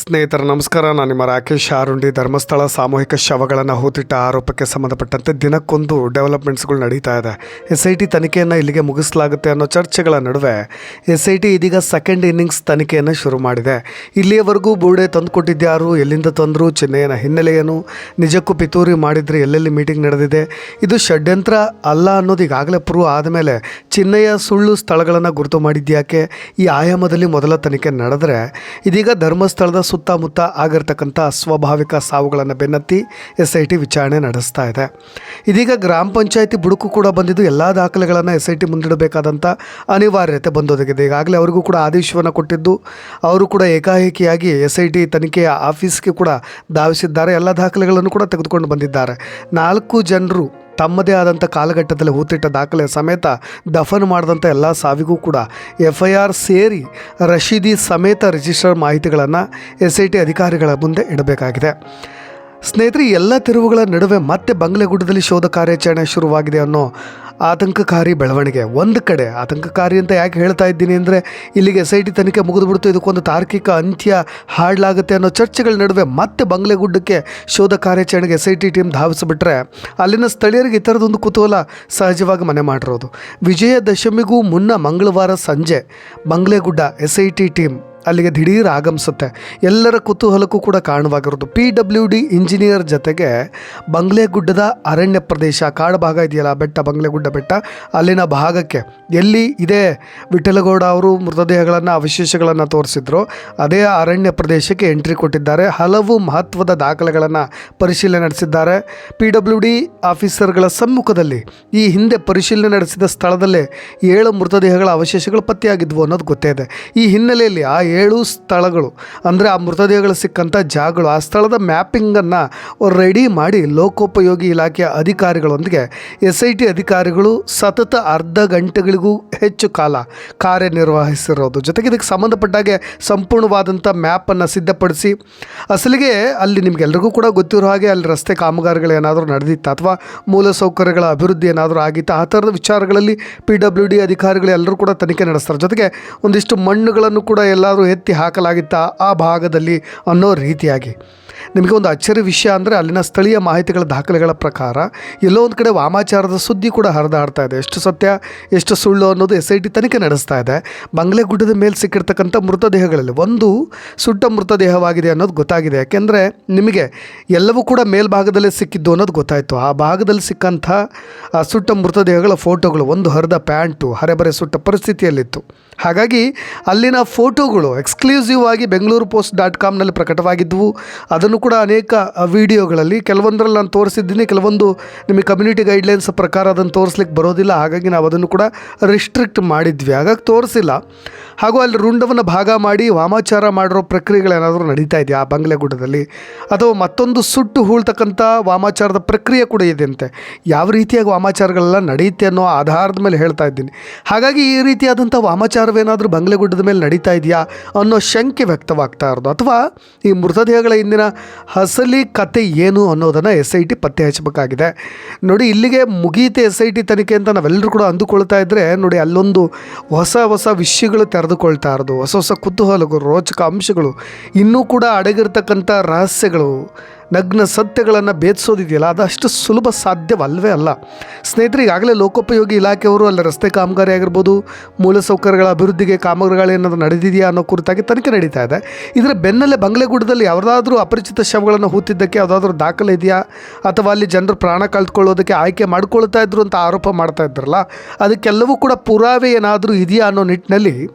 ಸ್ನೇಹಿತರ, ನಮಸ್ಕಾರ. ನಾನು ನಿಮ್ಮ ರಾಕೇಶ್ ಆರುಂಡಿ ಧರ್ಮಸ್ಥಳ ಸಾಮೂಹಿಕ ಶವಗಳನ್ನು ಹೂತಿಟ್ಟ ಆರೋಪಕ್ಕೆ ಸಂಬಂಧಪಟ್ಟಂತೆ ದಿನಕ್ಕೊಂದು ಡೆವಲಪ್ಮೆಂಟ್ಸ್ಗಳು ನಡೀತಾ ಇದೆ. ಎಸ್ ಐ ಟಿ ತನಿಖೆಯನ್ನು ಇಲ್ಲಿಗೆ ಮುಗಿಸಲಾಗುತ್ತೆ ಅನ್ನೋ ಚರ್ಚೆಗಳ ನಡುವೆ ಎಸ್ ಐ ಟಿ ಇದೀಗ ಸೆಕೆಂಡ್ ಇನ್ನಿಂಗ್ಸ್ ತನಿಖೆಯನ್ನು ಶುರು ಮಾಡಿದೆ. ಇಲ್ಲಿಯವರೆಗೂ ಬೂಡೆ ತಂದುಕೊಟ್ಟಿದ್ಯಾರು? ಎಲ್ಲಿಂದ ತಂದರು? ಚೆನ್ನೈನ ಹಿನ್ನೆಲೆಯೇನು? ನಿಜಕ್ಕೂ ಪಿತೂರಿ ಮಾಡಿದರೆ ಎಲ್ಲೆಲ್ಲಿ ಮೀಟಿಂಗ್ ನಡೆದಿದೆ? ಇದು ಷಡ್ಯಂತ್ರ ಅಲ್ಲ ಅನ್ನೋದು ಈಗಾಗಲೇ ಪ್ರೂವ್ ಆದಮೇಲೆ ಚಿನ್ನಯ್ಯ ಸುಳ್ಳು ಸ್ಥಳಗಳನ್ನು ಗುರುತು ಮಾಡಿದ್ಯಾಕೆ? ಈ ಆಯಾಮದಲ್ಲಿ ಮೊದಲ ತನಿಖೆ ನಡೆದರೆ ಇದೀಗ ಧರ್ಮಸ್ಥಳದ ಸುತ್ತಮುತ್ತ ಆಗಿರ್ತಕ್ಕಂಥ ಸ್ವಾಭಾವಿಕ ಸಾವುಗಳನ್ನು ಬೆನ್ನತ್ತಿ ಎಸ್ ಐ ಟಿ ವಿಚಾರಣೆ ನಡೆಸ್ತಾ ಇದೆ. ಇದೀಗ ಗ್ರಾಮ ಪಂಚಾಯಿತಿ ಬುಡುಕು ಕೂಡ ಬಂದಿದ್ದು ಎಲ್ಲ ದಾಖಲೆಗಳನ್ನು ಎಸ್ ಐ ಟಿ ಮುಂದಿಡಬೇಕಾದಂಥ ಅನಿವಾರ್ಯತೆ ಬಂದೊದಗಿದೆ. ಈಗಾಗಲೇ ಅವರಿಗೂ ಕೂಡ ಆದೇಶವನ್ನು ಕೊಟ್ಟಿದ್ದು, ಅವರು ಕೂಡ ಏಕಾಏಕಿಯಾಗಿ ಎಸ್ ಐ ಟಿ ತನಿಖೆಯ ಆಫೀಸ್ಗೆ ಕೂಡ ಧಾವಿಸಿದ್ದಾರೆ. ಎಲ್ಲ ದಾಖಲೆಗಳನ್ನು ಕೂಡ ತೆಗೆದುಕೊಂಡು ಬಂದಿದ್ದಾರೆ. ನಾಲ್ಕು ಜನರು ತಮ್ಮದೇ ಆದಂಥ ಕಾಲಘಟ್ಟದಲ್ಲಿ ಹೂತಿಟ್ಟ ದಾಖಲೆ ಸಮೇತ ದಫನ್ ಮಾಡಿದಂಥ ಎಲ್ಲ ಸಾವಿಗೂ ಕೂಡ ಎಫ್ ಐ ಆರ್ ಸೇರಿ ರಶೀದಿ ಸಮೇತ ರಿಜಿಸ್ಟರ್ ಮಾಹಿತಿಗಳನ್ನು ಎಸ್ ಐ ಟಿ ಅಧಿಕಾರಿಗಳ ಮುಂದೆ ಇಡಬೇಕಾಗಿದೆ. ಸ್ನೇಹಿತರೆ ಎಲ್ಲ ತಿರುವುಗಳ ನಡುವೆ ಮತ್ತೆ ಬಂಗ್ಲೆಗುಡ್ಡದಲ್ಲಿ ಶೋಧ ಕಾರ್ಯಾಚರಣೆ ಶುರುವಾಗಿದೆ ಅನ್ನೋ ಆತಂಕಕಾರಿ ಬೆಳವಣಿಗೆ. ಒಂದು ಕಡೆ ಆತಂಕಕಾರಿ ಅಂತ ಯಾಕೆ ಹೇಳ್ತಾ ಇದ್ದೀನಿ ಅಂದರೆ, ಇಲ್ಲಿಗೆ ಎಸ್ ಐ ಟಿ ತನಿಖೆ ಮುಗಿದುಬಿಡ್ತು ಇದಕ್ಕೊಂದು ತಾರ್ಕಿಕ ಅಂತ್ಯ ಹಾಡಲಾಗುತ್ತೆ ಅನ್ನೋ ಚರ್ಚೆಗಳ ನಡುವೆ ಮತ್ತೆ ಬಂಗ್ಲೆಗುಡ್ಡಕ್ಕೆ ಶೋಧ ಕಾರ್ಯಾಚರಣೆಗೆ ಎಸ್ ಐ ಟಿ ಟೀಮ್ ಧಾವಿಸಿಬಿಟ್ರೆ, ಅಲ್ಲಿನ ಸ್ಥಳೀಯರಿಗೆ ಈ ಥರದೊಂದು ಕುತೂಹಲ ಸಹಜವಾಗಿ ಮನೆ ಮಾಡಿರೋದು. ವಿಜಯದಶಮಿಗೂ ಮುನ್ನ ಮಂಗಳವಾರ ಸಂಜೆ Banglegudda S I T team ಅಲ್ಲಿಗೆ ದಿಢೀರ್ ಆಗಮಿಸುತ್ತೆ. ಎಲ್ಲರ ಕುತೂಹಲಕ್ಕೂ ಕೂಡ ಕಾರಣವಾಗಿರೋದು. ಪಿ ಡಬ್ಲ್ಯೂ ಡಿ ಇಂಜಿನಿಯರ್ ಜೊತೆಗೆ ಬಂಗ್ಲೆಗುಡ್ಡದ ಅರಣ್ಯ ಪ್ರದೇಶ ಕಾಡು ಭಾಗ ಇದೆಯಲ್ಲ ಬೆಟ್ಟ, ಬಂಗ್ಲೆಗುಡ್ಡ ಬೆಟ್ಟ, ಅಲ್ಲಿನ ಭಾಗಕ್ಕೆ. ಎಲ್ಲಿ ಇದೇ ವಿಠಲಗೌಡ ಅವರು ಮೃತದೇಹಗಳನ್ನು, ಅವಶೇಷಗಳನ್ನು ತೋರಿಸಿದ್ರು, ಅದೇ ಅರಣ್ಯ ಪ್ರದೇಶಕ್ಕೆ ಎಂಟ್ರಿ ಕೊಟ್ಟಿದ್ದಾರೆ. ಹಲವು ಮಹತ್ವದ ದಾಖಲೆಗಳನ್ನು ಪರಿಶೀಲನೆ ನಡೆಸಿದ್ದಾರೆ. ಪಿ ಡಬ್ಲ್ಯೂ ಡಿ ಆಫೀಸರ್ಗಳ ಸಮ್ಮುಖದಲ್ಲಿ ಈ ಹಿಂದೆ ಪರಿಶೀಲನೆ ನಡೆಸಿದ ಸ್ಥಳದಲ್ಲೇ ಏಳು ಮೃತದೇಹಗಳ ಅವಶೇಷಗಳು ಪತ್ತೆಯಾಗಿದ್ವು ಅನ್ನೋದು ಗೊತ್ತೇ ಇದೆ. ಈ ಹಿನ್ನೆಲೆಯಲ್ಲಿ ಆ ಏಳು ಸ್ಥಳಗಳು. ಅಂದರೆ ಆ ಮೃತದೇಹಗಳು ಸಿಕ್ಕಂಥ ಜಾಗಗಳು. ಆ ಸ್ಥಳದ ಮ್ಯಾಪಿಂಗನ್ನು ರೆಡಿ ಮಾಡಿ ಲೋಕೋಪಯೋಗಿ ಇಲಾಖೆಯ ಅಧಿಕಾರಿಗಳೊಂದಿಗೆ ಎಸ್ ಐ ಟಿ ಅಧಿಕಾರಿಗಳು ಸತತ ಅರ್ಧ ಗಂಟೆಗಳಿಗೂ ಹೆಚ್ಚು ಕಾಲ ಕಾರ್ಯನಿರ್ವಹಿಸಿರೋದು. ಜೊತೆಗೆ ಇದಕ್ಕೆ ಸಂಬಂಧಪಟ್ಟಾಗೆ ಸಂಪೂರ್ಣವಾದಂಥ ಮ್ಯಾಪನ್ನು ಸಿದ್ಧಪಡಿಸಿ ಅಸಲಿಗೆ ಅಲ್ಲಿ ನಿಮಗೆಲ್ಲರಿಗೂ ಕೂಡ ಗೊತ್ತಿರೋ ಹಾಗೆ ಅಲ್ಲಿ ರಸ್ತೆ ಕಾಮಗಾರಿಗಳು ಏನಾದರೂ ನಡೆದಿತ್ತು ಅಥವಾ ಮೂಲಸೌಕರ್ಯಗಳ ಅಭಿವೃದ್ಧಿ ಏನಾದರೂ ಆಗಿತ್ತು, ಆ ಥರದ ವಿಚಾರಗಳಲ್ಲಿ ಪಿ ಡಬ್ಲ್ಯೂ ಡಿ ಅಧಿಕಾರಿಗಳು ಎಲ್ಲರೂ ಕೂಡ ತನಿಖೆ ನಡೆಸ್ತಾರೆ. ಜೊತೆಗೆ ಒಂದಿಷ್ಟು ಮಣ್ಣುಗಳನ್ನು ಕೂಡ ಎಲ್ಲಾದರೂ ಎತ್ತಿ ಹಾಕಲಾಗಿತ್ತಾ ಆ ಭಾಗದಲ್ಲಿ ಅನ್ನೋ ರೀತಿಯಾಗಿ. ನಿಮಗೆ ಒಂದು ಅಚ್ಚರಿ ವಿಷಯ ಅಂದರೆ ಅಲ್ಲಿನ ಸ್ಥಳೀಯ ಮಾಹಿತಿಗಳ ದಾಖಲೆಗಳ ಪ್ರಕಾರ ಎಲ್ಲೋ ಒಂದು ಕಡೆ ವಾಮಾಚಾರದ ಸುದ್ದಿ ಕೂಡ ಹರಿದಾಡ್ತಾ ಇದೆ. ಎಷ್ಟು ಸತ್ಯ, ಎಷ್ಟು ಸುಳ್ಳು ಅನ್ನೋದು ಎಸ್ ಐ ಟಿ ತನಿಖೆ ನಡೆಸ್ತಾ ಇದೆ. ಬಂಗ್ಲೆಗುಡ್ಡದ ಮೇಲೆ ಸಿಕ್ಕಿರ್ತಕ್ಕಂಥ ಮೃತದೇಹಗಳಲ್ಲಿ ಒಂದು ಸುಟ್ಟ ಮೃತದೇಹವಾಗಿದೆ ಅನ್ನೋದು ಗೊತ್ತಾಗಿದೆ. ಯಾಕೆಂದರೆ ನಿಮಗೆ ಎಲ್ಲವೂ ಕೂಡ ಮೇಲ್ಭಾಗದಲ್ಲೇ ಸಿಕ್ಕಿದ್ದು ಅನ್ನೋದು ಗೊತ್ತಾಯಿತು. ಆ ಭಾಗದಲ್ಲಿ ಸಿಕ್ಕಂಥ ಆ ಸುಟ್ಟ ಮೃತದೇಹಗಳ ಫೋಟೋಗಳು, ಒಂದು ಹರಿದ ಪ್ಯಾಂಟು, ಹರೆಬರೆ ಸುಟ್ಟ ಪರಿಸ್ಥಿತಿಯಲ್ಲಿತ್ತು. ಹಾಗಾಗಿ ಅಲ್ಲಿನ ಫೋಟೋಗಳು ಎಕ್ಸ್ಕ್ಲೂಸಿವ್ ಆಗಿ ಬೆಂಗಳೂರು ಪೋಸ್ಟ್ ಡಾಟ್ ಕಾಮ್ನಲ್ಲಿ ಪ್ರಕಟವಾಗಿದ್ದವು ಅದನ್ನು ಕೂಡ ಅನೇಕ ವಿಡಿಯೋಗಳಲ್ಲಿ ಕೆಲವೊಂದರಲ್ಲಿ ನಾನು ತೋರಿಸಿದ್ದೀನಿ. ಕೆಲವೊಂದು ನಿಮಗೆ ಕಮ್ಯುನಿಟಿ ಗೈಡ್ಲೈನ್ಸ್ ಪ್ರಕಾರ ಅದನ್ನು ತೋರಿಸ್ಲಿಕ್ಕೆ ಬರೋದಿಲ್ಲ. ಹಾಗಾಗಿ ನಾವು ಅದನ್ನು ಕೂಡ ರಿಸ್ಟ್ರಿಕ್ಟ್ ಮಾಡಿದ್ವಿ. ಹಾಗಾಗಿ ತೋರಿಸಿಲ್ಲ. ಹಾಗೂ ಅಲ್ಲಿ ರುಂಡವನ್ನು ಭಾಗ ಮಾಡಿ ವಾಮಾಚಾರ ಮಾಡಿರೋ ಪ್ರಕ್ರಿಯೆಗಳೇನಾದರೂ ನಡೀತಾ ಇದೆಯಾ ಆ ಬಂಗ್ಲೆಗುಡ್ಡದಲ್ಲಿ ಅಥವಾ ಮತ್ತೊಂದು ಸುಟ್ಟು ಹೂಳ್ತಕ್ಕಂಥ ವಾಮಾಚಾರದ ಪ್ರಕ್ರಿಯೆ ಕೂಡ ಇದೆ ಅಂತೆ ಯಾವ ರೀತಿಯಾಗಿ ವಾಮಾಚಾರಗಳೆಲ್ಲ ನಡೆಯುತ್ತೆ ಅನ್ನೋ ಆಧಾರದ ಮೇಲೆ ಹೇಳ್ತಾ ಇದ್ದೀನಿ. ಹಾಗಾಗಿ ಈ ರೀತಿಯಾದಂಥ ವಾಮಾಚಾರವೇನಾದರೂ ಬಂಗ್ಲೆಗುಡ್ಡದ ಮೇಲೆ ನಡೀತಾ ಇದೆಯಾ ಅನ್ನೋ ಶಂಕೆ ವ್ಯಕ್ತವಾಗ್ತಾ ಇರೋದು. ಅಥವಾ ಈ ಮೃತದೇಹಗಳ ಹಿಂದಿನ ಹಸಲಿ ಕತೆ ಏನು ಅನ್ನೋದನ್ನು ಎಸ್ ಐ ಟಿ ಪತ್ತೆ ಹಚ್ಚಬೇಕಾಗಿದೆ. ನೋಡಿ, ಇಲ್ಲಿಗೆ ಮುಗಿಯುತ್ತೆ ಎಸ್ ಐ ಟಿ ತನಿಖೆ ಅಂತ ನಾವೆಲ್ಲರೂ ಕೂಡ ಅಂದುಕೊಳ್ತಾ ಇದ್ದರೆ ನೋಡಿ, ಅಲ್ಲೊಂದು ಹೊಸ ಹೊಸ ವಿಷಯಗಳು ತೆರೆದುಕೊಳ್ತಾ ಇರೋದು. ಹೊಸ ಹೊಸ ಕುತೂಹಲಗಳು, ರೋಚಕ ಅಂಶಗಳು, ಇನ್ನೂ ಕೂಡ ಅಡಗಿರ್ತಕ್ಕಂಥ ರಹಸ್ಯಗಳು. ನಗ್ನ ಸತ್ಯಗಳನ್ನು ಭೇದಿಸೋದಿದೆಯಲ್ಲ ಅದು ಅಷ್ಟು ಸುಲಭ ಸಾಧ್ಯವಲ್ಲವೇ ಅಲ್ಲ. ಸ್ನೇಹಿತರೆ, ಈಗಾಗಲೇ ಲೋಕೋಪಯೋಗಿ ಇಲಾಖೆಯವರು ಅಲ್ಲಿ ರಸ್ತೆ ಕಾಮಗಾರಿ ಆಗಿರ್ಬೋದು ಮೂಲಸೌಕರ್ಯಗಳ ಅಭಿವೃದ್ಧಿಗೆ ಕಾಮಗಾರಿಗಳು ಏನಾದರೂ ನಡೆದಿದೆಯಾ ಅನ್ನೋ ಕುರಿತಾಗಿ ತನಿಖೆ ನಡೀತಾ ಇದೆ. ಇದರ ಬೆನ್ನಲ್ಲೇ ಬಂಗ್ಲೆಗುಡ್ಡದಲ್ಲಿ ಯಾವುದಾದ್ರೂ ಅಪರಿಚಿತ ಶವಗಳನ್ನು ಹೂತಿದ್ದಕ್ಕೆ ಯಾವುದಾದ್ರೂ ದಾಖಲೆ ಇದೆಯಾ? ಅಥವಾ ಅಲ್ಲಿ ಜನರು ಪ್ರಾಣ ಕಳೆದುಕೊಳ್ಳೋದಕ್ಕೆ ಆಯ್ಕೆ ಮಾಡ್ಕೊಳ್ತಾ ಇದ್ರು ಅಂತ ಆರೋಪ ಮಾಡ್ತಾ ಇದ್ರಲ್ಲ ಅದಕ್ಕೆಲ್ಲವೂ ಕೂಡ ಪುರಾವೆ ಏನಾದರೂ ಇದೆಯಾ ಅನ್ನೋ ನಿಟ್ಟಿನಲ್ಲಿ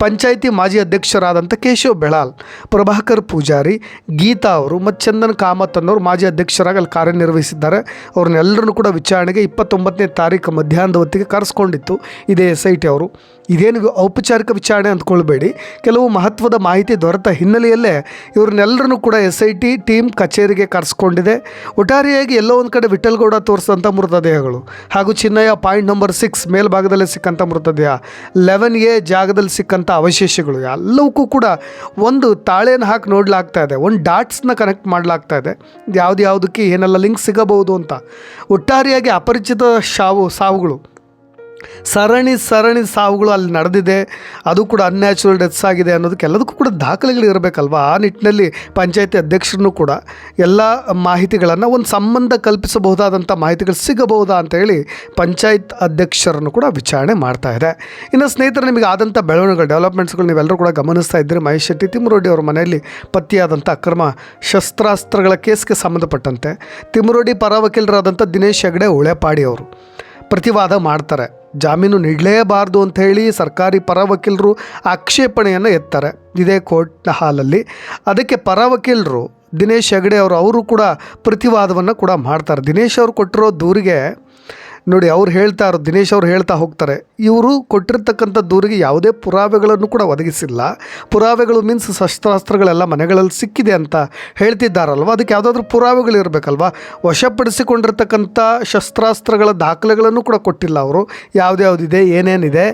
ಪಂಚಾಯಿತಿ ಮಾಜಿ ಅಧ್ಯಕ್ಷರಾದಂಥ ಕೇಶವ್ ಬೆಳಾಲ್, ಪ್ರಭಾಕರ್ ಪೂಜಾರಿ, ಗೀತಾ ಅವರು ಮತ್ತು ಚಂದನ್ ಕಾಮತ್ ಅನ್ನೋರು ಮಾಜಿ ಅಧ್ಯಕ್ಷರಾಗಿ ಅಲ್ಲಿ ಕಾರ್ಯನಿರ್ವಹಿಸಿದ್ದಾರೆ. ಅವ್ರನ್ನೆಲ್ಲರನ್ನು ಕೂಡ ವಿಚಾರಣೆಗೆ ಇಪ್ಪತ್ತೊಂಬತ್ತನೇ ತಾರೀಕು ಮಧ್ಯಾಹ್ನದ ಹೊತ್ತಿಗೆ ಕರೆಸ್ಕೊಂಡಿತ್ತು ಇದೇ ಎಸ್ ಐ ಟಿ ಅವರು. ಇದೇನು ಔಪಚಾರಿಕ ವಿಚಾರಣೆ ಅಂದ್ಕೊಳ್ಬೇಡಿ. ಕೆಲವು ಮಹತ್ವದ ಮಾಹಿತಿ ದೊರೆತ ಹಿನ್ನೆಲೆಯಲ್ಲೇ ಇವ್ರನ್ನೆಲ್ಲರನ್ನು ಕೂಡ ಎಸ್ ಐ ಟಿ ಟೀಮ್ ಕಚೇರಿಗೆ ಕರೆಸ್ಕೊಂಡಿದೆ. ಒಟ್ಟಾರೆಯಾಗಿ ಎಲ್ಲೋ ಒಂದು ಕಡೆ ವಿಠಲ್ಗೌಡ ತೋರಿಸಿದಂಥ ಮೃತದೇಹಗಳು ಹಾಗೂ ಚಿನ್ನಯ್ಯ ಪಾಯಿಂಟ್ ನಂಬರ್ ಸಿಕ್ಸ್ ಮೇಲ್ಭಾಗದಲ್ಲಿ ಸಿಕ್ಕಂಥ ಮೃತದೇಹ, ಲೆವೆನ್ ಎ ಜಾಗದಲ್ಲಿ ಸಿಕ್ಕಂಥ ಅವಶೇಷಗಳು ಎಲ್ಲವಕ್ಕೂ ಕೂಡ ಒಂದು ತಾಳೆಯನ್ನು ಹಾಕಿ ನೋಡಲಾಗ್ತಾ ಇದೆ. ಒಂದು ಡಾಟ್ಸ್ನ ಕನೆಕ್ಟ್ ಮಾಡಲಾಗ್ತಾ ಇದೆ. ಯಾವ್ದು ಯಾವುದಕ್ಕೆ ಏನೆಲ್ಲ ಲಿಂಕ್ ಸಿಗಬಹುದು ಅಂತ. ಒಟ್ಟಾರೆಯಾಗಿ ಅಪರಿಚಿತ ಶಾವು ಸಾವುಗಳು. ಸರಣಿ ಸರಣಿ ಸಾವುಗಳು ಅಲ್ಲಿ ನಡೆದಿದೆ. ಅದು ಕೂಡ ಅನ್ಯಾಚುರಲ್ ಡೆತ್ಸ್ ಆಗಿದೆ ಅನ್ನೋದಕ್ಕೆಲ್ಲದಕ್ಕೂ ಕೂಡ ದಾಖಲೆಗಳು ಇರಬೇಕಲ್ವ? ಆ ನಿಟ್ಟಿನಲ್ಲಿ ಪಂಚಾಯತಿ ಅಧ್ಯಕ್ಷರನ್ನು ಕೂಡ ಎಲ್ಲ ಮಾಹಿತಿಗಳನ್ನು ಒಂದು ಸಂಬಂಧ ಕಲ್ಪಿಸಬಹುದಾದಂಥ ಮಾಹಿತಿಗಳು ಸಿಗಬಹುದಾ ಅಂತ ಹೇಳಿ ಪಂಚಾಯತ್ ಅಧ್ಯಕ್ಷರನ್ನು ಕೂಡ ವಿಚಾರಣೆ ಮಾಡ್ತಾ ಇದೆ. ಇನ್ನು ಸ್ನೇಹಿತರೆ, ನಿಮಗೆ ಆದಂಥ ಬೆಳವಣಿಗೆಗಳು ಡೆವಲಪ್ಮೆಂಟ್ಸ್ಗಳು ನೀವೆಲ್ಲರೂ ಕೂಡ ಗಮನಿಸ್ತಾ ಇದ್ದೀರಿ. ಮಹೇಶ್ ಶೆಟ್ಟಿ ಅವರ ಮನೆಯಲ್ಲಿ ಪತ್ತೆಯಾದಂಥ ಅಕ್ರಮ ಶಸ್ತ್ರಾಸ್ತ್ರಗಳ ಕೇಸ್ಗೆ ಸಂಬಂಧಪಟ್ಟಂತೆ ತಿಮ್ಮರೋಡಿ ಪರ ವಕೀಲರಾದಂಥ ದಿನೇಶ್ ಹೆಗಡೆ ಉಳೆಪಾಡಿ ಅವರು ಪ್ರತಿವಾದ ಮಾಡ್ತಾರೆ. ಜಾಮೀನು ನೀಡಲೇಬಾರ್ದು ಹೇಳಿ ಸರ್ಕಾರಿ ಪರ ವಕೀಲರು ಆಕ್ಷೇಪಣೆಯನ್ನು ಎತ್ತಾರೆ. ಇದೇ ಕೋರ್ಟ್ನ ಹಾಲಲ್ಲಿ. ಅದಕ್ಕೆ ಪರ ವಕೀಲರು ದಿನೇಶ್ ಹೆಗಡೆ ಅವರು ಅವರು ಕೂಡ ಪ್ರತಿವಾದವನ್ನು ಕೂಡ ಮಾಡ್ತಾರೆ. ದಿನೇಶ್ ಅವರು ಕೊಟ್ಟಿರೋ ದೂರಿಗೆ ನೋಡಿ, ಅವ್ರು ಹೇಳ್ತಾ ಇರೋ ದಿನೇಶ್ ಅವ್ರು ಹೇಳ್ತಾ ಹೋಗ್ತಾರೆ, ಇವರು ಕೊಟ್ಟಿರ್ತಕ್ಕಂಥ ದೂರಿಗೆ ಯಾವುದೇ ಪುರಾವೆಗಳನ್ನು ಕೂಡ ಒದಗಿಸಿಲ್ಲ. ಪುರಾವೆಗಳು ಮೀನ್ಸ್ ಶಸ್ತ್ರಾಸ್ತ್ರಗಳೆಲ್ಲ ಮನೆಗಳಲ್ಲಿ ಸಿಕ್ಕಿದೆ ಅಂತ ಹೇಳ್ತಿದ್ದಾರಲ್ವ? ಅದಕ್ಕೆ ಯಾವುದಾದ್ರೂ ಪುರಾವೆಗಳು ಇರಬೇಕಲ್ವ? ವಶಪಡಿಸಿಕೊಂಡಿರ್ತಕ್ಕಂಥ ಶಸ್ತ್ರಾಸ್ತ್ರಗಳ ದಾಖಲೆಗಳನ್ನು ಕೂಡ ಕೊಟ್ಟಿಲ್ಲ ಅವರು. ಯಾವ್ದ್ಯಾವ್ದಿದೆ, ಏನೇನಿದೆ?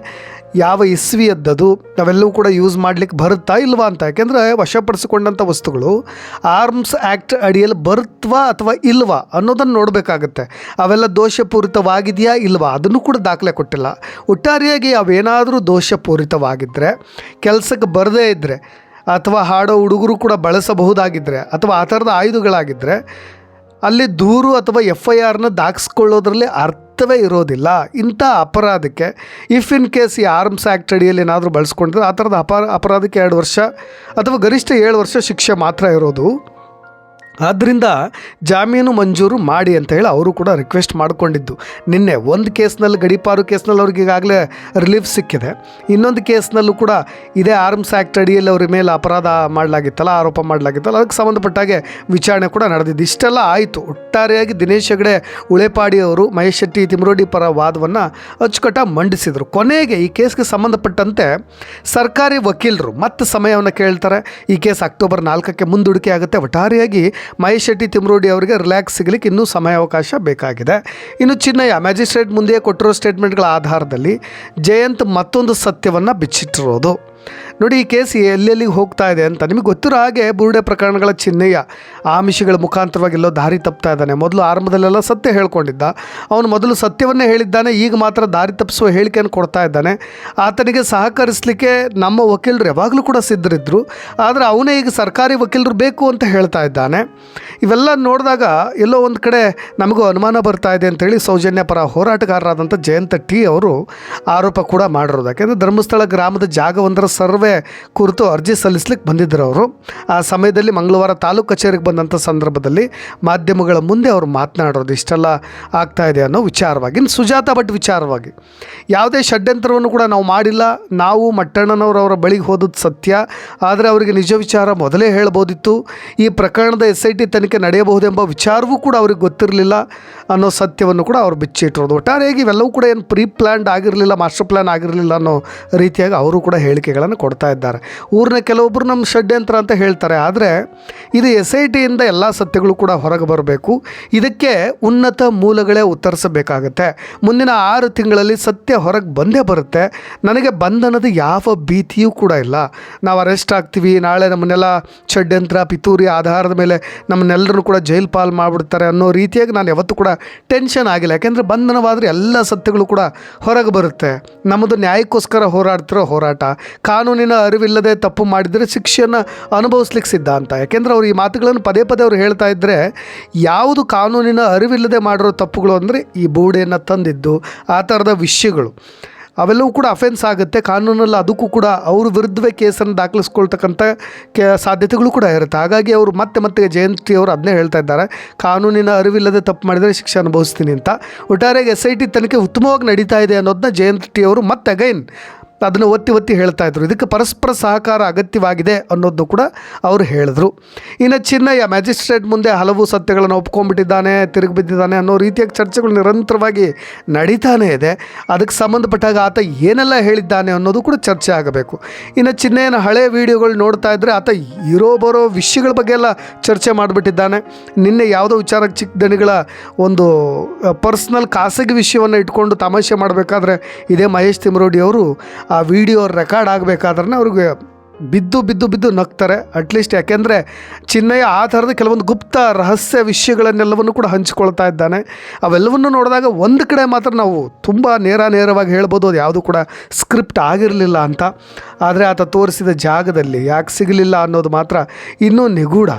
ಯಾವ ಇಸ್ವಿಯದ್ದದು ಅವೆಲ್ಲವೂ ಕೂಡ ಯೂಸ್ ಮಾಡ್ಲಿಕ್ಕೆ ಬರುತ್ತಾ ಇಲ್ವಾ ಅಂತ? ಯಾಕೆಂದರೆ ವಶಪಡಿಸಿಕೊಂಡಂಥ ವಸ್ತುಗಳು ಆರ್ಮ್ಸ್ ಆ್ಯಕ್ಟ್ ಅಡಿಯಲ್ಲಿ ಬರುತ್ತವಾ ಅಥವಾ ಇಲ್ವಾ ಅನ್ನೋದನ್ನು ನೋಡಬೇಕಾಗತ್ತೆ. ಅವೆಲ್ಲ ದೋಷಪೂರಿತವಾಗಿದೆಯಾ ಇಲ್ವಾ ಅದನ್ನು ಕೂಡ ದಾಖಲೆ ಕೊಟ್ಟಿಲ್ಲ. ಒಟ್ಟಾರೆಯಾಗಿ ಅವೇನಾದರೂ ದೋಷಪೂರಿತವಾಗಿದ್ದರೆ ಕೆಲಸಕ್ಕೆ ಬರದೇ ಇದ್ದರೆ ಅಥವಾ ಹಾಡೋ ಹುಡುಗರು ಕೂಡ ಬಳಸಬಹುದಾಗಿದ್ದರೆ ಅಥವಾ ಆ ಥರದ ಆಯುಧಗಳಾಗಿದ್ದರೆ ಅಲ್ಲಿ ದೂರು ಅಥವಾ ಎಫ್ ಐ ಆರ್ನ ದಾಖಿಸ್ಕೊಳ್ಳೋದ್ರಲ್ಲಿ ಅರ್ಥವೇ ಇರೋದಿಲ್ಲ, ಇಂಥ ಅಪರಾಧಕ್ಕೆ ಇಫ್ ಇನ್ ಕೇಸ್ ಈ ಆರ್ಮ್ಸ್ ಆ್ಯಕ್ಟ್ ಅಡಿಯಲ್ಲಿ ಏನಾದರೂ ಬಳಸ್ಕೊಂಡ್ರೆ ಆ ಥರದ ಅಪ ಅಪರಾಧಕ್ಕೆ ಎರಡು ವರ್ಷ ಅಥವಾ ಗರಿಷ್ಠ ಏಳು ವರ್ಷ ಶಿಕ್ಷೆ ಮಾತ್ರ ಇರೋದು. ಆದ್ದರಿಂದ ಜಾಮೀನು ಮಂಜೂರು ಮಾಡಿ ಅಂತ ಹೇಳಿ ಅವರು ಕೂಡ ರಿಕ್ವೆಸ್ಟ್ ಮಾಡಿಕೊಂಡಿದ್ದು. ನಿನ್ನೆ ಒಂದು ಕೇಸ್ನಲ್ಲಿ, ಗಡಿಪಾರು ಕೇಸ್ನಲ್ಲಿ ಅವ್ರಿಗೆ ಈಗಾಗಲೇ ರಿಲೀಫ್ ಸಿಕ್ಕಿದೆ. ಇನ್ನೊಂದು ಕೇಸ್ನಲ್ಲೂ ಕೂಡ ಇದೇ ಆರ್ಮ್ಸ್ ಆ್ಯಕ್ಟ್ ಅಡಿಯಲ್ಲಿ ಅವ್ರ ಮೇಲೆ ಅಪರಾಧ ಮಾಡಲಾಗಿತ್ತಲ್ಲ, ಆರೋಪ ಮಾಡಲಾಗಿತ್ತಲ್ಲ, ಅದಕ್ಕೆ ಸಂಬಂಧಪಟ್ಟಾಗೆ ವಿಚಾರಣೆ ಕೂಡ ನಡೆದಿದ್ದು. ಇಷ್ಟೆಲ್ಲ ಆಯಿತು. ಒಟ್ಟಾರೆಯಾಗಿ ದಿನೇಶ್ ಹೆಗಡೆ, ಉಳೆಪಾಡಿ ಅವರು, ಮಹೇಶ್ ಶೆಟ್ಟಿ, ತಿಮರೋಡಿ ಪರ ವಾದವನ್ನು ಅಚ್ಚುಕಟ್ಟಾಗಿ ಮಂಡಿಸಿದರು. ಕೊನೆಗೆ ಈ ಕೇಸ್ಗೆ ಸಂಬಂಧಪಟ್ಟಂತೆ ಸರ್ಕಾರಿ ವಕೀಲರು ಮತ್ತೆ ಸಮಯವನ್ನು ಕೇಳ್ತಾರೆ. ಈ ಕೇಸ್ ಅಕ್ಟೋಬರ್ ನಾಲ್ಕಕ್ಕೆ ಮುಂದೂಡಿಕೆ ಆಗುತ್ತೆ. ಒಟ್ಟಾರೆಯಾಗಿ ಮಹೇಶ್ ಶೆಟ್ಟಿ ತಿಮ್ರೋಡಿ ಅವರಿಗೆ ರಿಲ್ಯಾಕ್ಸ್ ಸಿಗಲಿಕ್ಕೆ ಇನ್ನೂ ಸಮಯಾವಕಾಶ ಬೇಕಾಗಿದೆ. ಇನ್ನು ಚಿನ್ನಯ್ಯ, ಮ್ಯಾಜಿಸ್ಟ್ರೇಟ್ ಮುಂದೆ ಕೊಟ್ಟಿರೋ ಸ್ಟೇಟ್ಮೆಂಟ್ಗಳ ಆಧಾರದಲ್ಲಿ ಜಯಂತ್ ಮತ್ತೊಂದು ಸತ್ಯವನ್ನು ಬಿಚ್ಚಿಟ್ಟಿರೋದು. ನೋಡಿ, ಈ ಕೇಸ್ ಎಲ್ಲೆಲ್ಲಿಗೆ ಹೋಗ್ತಾ ಇದೆ ಅಂತ ನಿಮಗೆ ಗೊತ್ತಿರೋ ಹಾಗೆ ಬುರುಡೆ ಪ್ರಕರಣಗಳ ಚಿಹ್ನೆಯ ಆಮಿಷಗಳ ಮುಖಾಂತರವಾಗಿ ಎಲ್ಲೋ ದಾರಿ ತಪ್ತಾ ಇದ್ದಾನೆ. ಮೊದಲು ಆರಂಭದಲ್ಲೆಲ್ಲ ಸತ್ಯ ಹೇಳ್ಕೊಂಡಿದ್ದ. ಅವನು ಮೊದಲು ಸತ್ಯವನ್ನೇ ಹೇಳಿದ್ದಾನೆ, ಈಗ ಮಾತ್ರ ದಾರಿ ತಪ್ಪಿಸುವ ಹೇಳಿಕೆಯನ್ನು ಕೊಡ್ತಾ ಇದ್ದಾನೆ. ಆತನಿಗೆ ಸಹಕರಿಸಲಿಕ್ಕೆ ನಮ್ಮ ವಕೀಲರು ಯಾವಾಗಲೂ ಕೂಡ ಸಿದ್ಧರಿದ್ದರು ಆದರೆ ಅವನೇ ಈಗ ಸರ್ಕಾರಿ ವಕೀಲರು ಬೇಕು ಅಂತ ಹೇಳ್ತಾ ಇದ್ದಾನೆ. ಇವೆಲ್ಲ ನೋಡಿದಾಗ ಎಲ್ಲೋ ಒಂದು ಕಡೆ ನಮಗೂ ಅನುಮಾನ ಬರ್ತಾ ಇದೆ ಅಂತೇಳಿ ಸೌಜನ್ಯ ಪರ ಹೋರಾಟಗಾರರಾದಂಥ ಜಯಂತ ಟಿ ಅವರು ಆರೋಪ ಕೂಡ ಮಾಡಿರೋದು. ಯಾಕೆಂದರೆ ಧರ್ಮಸ್ಥಳ ಗ್ರಾಮದ ಜಾಗವೊಂದರ ಸರ್ವೆ ಕುರಿತು ಅರ್ಜಿ ಸಲ್ಲಿಸ್ಲಿಕ್ಕೆ ಬಂದಿದ್ದರು ಅವರು. ಆ ಸಮಯದಲ್ಲಿ ಮಂಗಳವಾರ ತಾಲೂಕು ಕಚೇರಿಗೆ ಬಂದಂಥ ಸಂದರ್ಭದಲ್ಲಿ ಮಾಧ್ಯಮಗಳ ಮುಂದೆ ಅವರು ಮಾತನಾಡೋದು ಇಷ್ಟೆಲ್ಲ ಆಗ್ತಾ ಇದೆ ಅನ್ನೋ ವಿಚಾರವಾಗಿ. ಇನ್ನು ಸುಜಾತ ಭಟ್ ವಿಚಾರವಾಗಿ. ಯಾವುದೇ ಷಡ್ಯಂತ್ರವನ್ನು ಕೂಡ ನಾವು ಮಾಡಿಲ್ಲ. ನಾವು ಮಟ್ಟಣ್ಣನವರು ಅವರ ಬಳಿಗೆ ಹೋದದ್ದು ಸತ್ಯ. ಆದರೆ ಅವರಿಗೆ ನಿಜ ವಿಚಾರ ಮೊದಲೇ ಹೇಳ್ಬೋದಿತ್ತು ಈ ಪ್ರಕರಣದ ಎಸ್ ಐ ಟಿ ತನಿಖೆ ನಡೆಯಬಹುದೆಂಬ ವಿಚಾರವೂ ಕೂಡ ಅವ್ರಿಗೆ ಗೊತ್ತಿರಲಿಲ್ಲ. ಅನ್ನೋ ಸತ್ಯವನ್ನು ಕೂಡ ಅವರು ಬಿಚ್ಚಿಟ್ಟಿರೋದು. ಒಟ್ಟಾರೆಯಾಗಿ ಇವೆಲ್ಲವೂ ಕೂಡ ಏನು ಪ್ರೀ ಪ್ಲ್ಯಾಂಡ್ ಆಗಿರಲಿಲ್ಲ ಮಾಸ್ಟರ್ ಪ್ಲ್ಯಾನ್ ಆಗಿರಲಿಲ್ಲ ಅನ್ನೋ ರೀತಿಯಾಗಿ ಅವರು ಕೂಡ ಹೇಳಿಕೆಗಳನ್ನು ಕೊಡ್ತಾ ಇದ್ದಾರೆ. ಊರಿನ ಕೆಲವೊಬ್ಬರು ನಮ್ಮ ಷಡ್ಯಂತ್ರ ಅಂತ ಹೇಳ್ತಾರೆ. ಆದರೆ ಇದು ಎಸ್ ಐ ಟಿಯಿಂದ ಎಲ್ಲ ಸತ್ಯಗಳು ಕೂಡ ಹೊರಗೆ ಬರಬೇಕು. ಇದಕ್ಕೆ ಉನ್ನತ ಮೂಲಗಳೇ ಉತ್ತರಿಸಬೇಕಾಗತ್ತೆ. ಮುಂದಿನ ಆರು ತಿಂಗಳಲ್ಲಿ ಸತ್ಯ ಹೊರಗೆ ಬಂದೇ ಬರುತ್ತೆ. ನನಗೆ ಬಂಧನದ ಯಾವ ಭೀತಿಯೂ ಕೂಡ ಇಲ್ಲ. ನಾವು ಅರೆಸ್ಟ್ ಆಗ್ತೀವಿ, ನಾಳೆ ನಮ್ಮನ್ನೆಲ್ಲ ಷಡ್ಯಂತ್ರ, ಪಿತೂರಿ, ಆಧಾರದ ಮೇಲೆ ನಮ್ಮನ್ನೆಲ್ಲರೂ ಕೂಡ ಜೈಲ್ ಪಾಲ್ ಮಾಡಿಬಿಡ್ತಾರೆ ಅನ್ನೋ ರೀತಿಯಾಗಿ ನಾನು ಯಾವತ್ತೂ ಕೂಡ ಟೆನ್ಷನ್ ಆಗಿಲ್ಲ. ಯಾಕೆಂದರೆ ಬಂಧನವಾದರೆ ಎಲ್ಲ ಸತ್ಯಗಳು ಕೂಡ ಹೊರಗೆ ಬರುತ್ತೆ. ನಮ್ಮದು ನ್ಯಾಯಕ್ಕೋಸ್ಕರ ಹೋರಾಡ್ತಿರೋ ಹೋರಾಟ. ಕಾನೂನಿನ ಅರಿವಿಲ್ಲದೆ ತಪ್ಪು ಮಾಡಿದರೆ ಶಿಕ್ಷೆಯನ್ನು ಅನುಭವಿಸ್ಲಿಕ್ಕೆ ಸಿದ್ಧ ಅಂತ. ಯಾಕೆಂದರೆ ಅವ್ರು ಈ ಮಾತುಗಳನ್ನು ಪದೇ ಪದೇ ಅವ್ರು ಹೇಳ್ತಾ ಇದ್ದರೆ ಯಾವುದು ಕಾನೂನಿನ ಅರಿವಿಲ್ಲದೆ ಮಾಡಿರೋ ತಪ್ಪುಗಳು ಅಂದರೆ ಈ ಬೂಡೆಯನ್ನು ತಂದಿದ್ದು, ಆ ಥರದ ವಿಷಯಗಳು. ಅವೆಲ್ಲವೂ ಕೂಡ ಅಫೆನ್ಸ್ ಆಗುತ್ತೆ. ಕಾನೂನಲ್ಲಿ, ಅದಕ್ಕೂ ಕೂಡ ಅವ್ರ ವಿರುದ್ಧವೇ ಕೇಸನ್ನು ದಾಖಲಿಸ್ಕೊಳ್ತಕ್ಕಂಥ ಕೆ, ಸಾಧ್ಯತೆಗಳು ಕೂಡ ಇರುತ್ತೆ. ಹಾಗಾಗಿ ಅವರು ಮತ್ತೆ ಮತ್ತೆ ಜಯಂತಿ ಅವರು ಅದನ್ನೇ ಹೇಳ್ತಾ ಇದ್ದಾರೆ. ಕಾನೂನಿನ ಅರಿವಿಲ್ಲದೆ ತಪ್ಪು ಮಾಡಿದರೆ ಶಿಕ್ಷೆ ಅನುಭವಿಸ್ತೀನಿ ಅಂತ. ಒಟ್ಟಾರೆಗೆ ಎಸ್ ಐ ಟಿ ತನಿಖೆ ಉತ್ತಮವಾಗಿ ನಡೀತಾ ಇದೆ ಅನ್ನೋದನ್ನ ಜಯಂತಿ ಅವರು ಮತ್ತೆ ಅಗೈನ್ ಅದನ್ನು ಒತ್ತಿ ಒತ್ತಿ ಹೇಳ್ತಾ ಇದ್ರು. ಇದಕ್ಕೆ ಪರಸ್ಪರ ಸಹಕಾರ ಅಗತ್ಯವಾಗಿದೆ ಅನ್ನೋದನ್ನು ಕೂಡ ಅವರು ಹೇಳಿದ್ರು. ಇನ್ನು ಚಿನ್ನಯ್ಯ ಮ್ಯಾಜಿಸ್ಟ್ರೇಟ್ ಮುಂದೆ ಹಲವು ಸತ್ಯಗಳನ್ನು ಒಪ್ಕೊಂಡ್ಬಿಟ್ಟಿದ್ದಾನೆ ತಿರುಗಿ ಬಿದ್ದಿದ್ದಾನೆ ಅನ್ನೋ ರೀತಿಯಾಗಿ ಚರ್ಚೆಗಳು ನಿರಂತರವಾಗಿ ನಡೀತಾನೇ ಇದೆ. ಅದಕ್ಕೆ ಸಂಬಂಧಪಟ್ಟಾಗ ಆತ ಏನೆಲ್ಲ ಹೇಳಿದ್ದಾನೆ ಅನ್ನೋದು ಕೂಡ ಚರ್ಚೆ ಆಗಬೇಕು. ಇನ್ನು ಚಿನ್ನಯ್ಯನ ಹಳೆ ವಿಡಿಯೋಗಳು ನೋಡ್ತಾ ಇದ್ದರೆ ಆತ ಇರೋ ಬರೋ ವಿಷಯಗಳ ಬಗ್ಗೆ ಎಲ್ಲ ಚರ್ಚೆ ಮಾಡಿಬಿಟ್ಟಿದ್ದಾನೆ. ನಿನ್ನೆ ಯಾವುದೋ ವಿಚಾರಕ್ಕೆ ಚಿಕ್ಕ ದಣಿಗಳ ಒಂದು ಪರ್ಸ್ನಲ್ ಖಾಸಗಿ ವಿಷಯವನ್ನು ಇಟ್ಕೊಂಡು ತಮಾಷೆ ಮಾಡಬೇಕಾದ್ರೆ ಇದೇ ಮಹೇಶ್ ತಿಮರೋಡಿ ಅವರು ಆ ವಿಡಿಯೋ ರೆಕಾರ್ಡ್ ಆಗಬೇಕಾದ್ರೆ ಅವ್ರಿಗೆ ಬಿದ್ದು ಬಿದ್ದು ಬಿದ್ದು ನಗ್ತಾರೆ. ಅಟ್ಲೀಸ್ಟ್ ಯಾಕೆಂದರೆ ಚಿನ್ನಯ್ಯ ಆ ಥರದ ಕೆಲವೊಂದು ಗುಪ್ತ ರಹಸ್ಯ ವಿಷಯಗಳನ್ನೆಲ್ಲವನ್ನು ಕೂಡ ಹಂಚಿಕೊಳ್ತಾ ಇದ್ದಾನೆ. ಅವೆಲ್ಲವನ್ನು ನೋಡಿದಾಗ ಒಂದು ಕಡೆ ಮಾತ್ರ ನಾವು ತುಂಬ ನೇರ ನೇರವಾಗಿ ಹೇಳ್ಬೋದು, ಅದು ಯಾವುದು ಕೂಡ ಸ್ಕ್ರಿಪ್ಟ್ ಆಗಿರಲಿಲ್ಲ ಅಂತ. ಆದರೆ ಆತ ತೋರಿಸಿದ ಜಾಗದಲ್ಲಿ ಯಾಕೆ ಸಿಗಲಿಲ್ಲ ಅನ್ನೋದು ಮಾತ್ರ ಇನ್ನೂ ನಿಗೂಢ.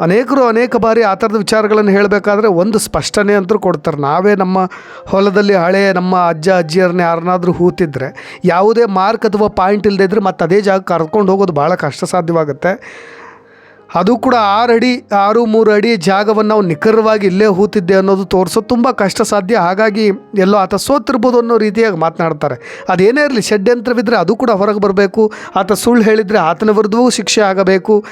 ಅನೇಕರು ಅನೇಕ ಬಾರಿ ಆ ಥರದ ವಿಚಾರಗಳನ್ನು ಹೇಳಬೇಕಾದ್ರೆ ಒಂದು ಸ್ಪಷ್ಟನೆ ಅಂತೂ ಕೊಡ್ತಾರೆ. ನಾವೇ ನಮ್ಮ ಹೊಲದಲ್ಲಿ ಹಳೆ ನಮ್ಮ ಅಜ್ಜ, ಅಜ್ಜಿಯರನ್ನ ಯಾರನ್ನಾದರೂ ಹೂತಿದ್ರೆ, ಯಾವುದೇ ಮಾರ್ಕ್ ಅಥವಾ ಪಾಯಿಂಟ್ ಇಲ್ಲದೇ ಇದ್ದರೆ ಮತ್ತೆ ಅದೇ ಜಾಗ ಕರ್ಕೊಂಡು ಹೋಗೋದು ಭಾಳ ಕಷ್ಟ ಸಾಧ್ಯವಾಗುತ್ತೆ ಅದು ಕೂಡ ಆರು ಅಡಿ, ಆರು, ಮೂರು ಅಡಿ ಜಾಗವನ್ನು ನಾವು ನಿಖರವಾಗಿ ಇಲ್ಲೇ ಹೂತಿದ್ದೆ ಅನ್ನೋದು ತೋರಿಸೋದು ತುಂಬ ಕಷ್ಟ ಸಾಧ್ಯ ಹಾಗಾಗಿ ಎಲ್ಲೋ ಆತ ಸೋತಿರ್ಬೋದು ಅನ್ನೋ ರೀತಿಯಾಗಿ ಮಾತನಾಡ್ತಾರೆ. ಅದೇನೇ ಇರಲಿ ಷಡ್ಯಂತ್ರವಿದ್ದರೆ ಅದು ಕೂಡ ಹೊರಗೆ ಬರಬೇಕು. ಆತ ಸುಳ್ಳು ಹೇಳಿದರೆ ಆತನ ಶಿಕ್ಷೆ ಆಗಬೇಕು.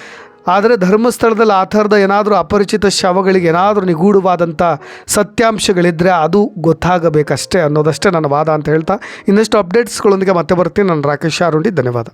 ಆದರೆ ಧರ್ಮಸ್ಥಳದಲ್ಲಿ ಆ ಥರದ ಏನಾದರೂ ಅಪರಿಚಿತ ಶವಗಳಿಗೆ ಏನಾದರೂ ನಿಗೂಢವಾದಂಥ ಸತ್ಯಾಂಶಗಳಿದ್ದರೆ ಅದು ಗೊತ್ತಾಗಬೇಕಷ್ಟೇ ಅನ್ನೋದಷ್ಟೇ ನನ್ನ ವಾದ ಅಂತ ಹೇಳ್ತಾ ಇನ್ನಷ್ಟು ಅಪ್ಡೇಟ್ಸ್ಗಳೊಂದಿಗೆ ಮತ್ತೆ ಬರ್ತೀನಿ. ನಾನು ರಾಕೇಶ್ ಆರುಂಡಿ ಧನ್ಯವಾದ.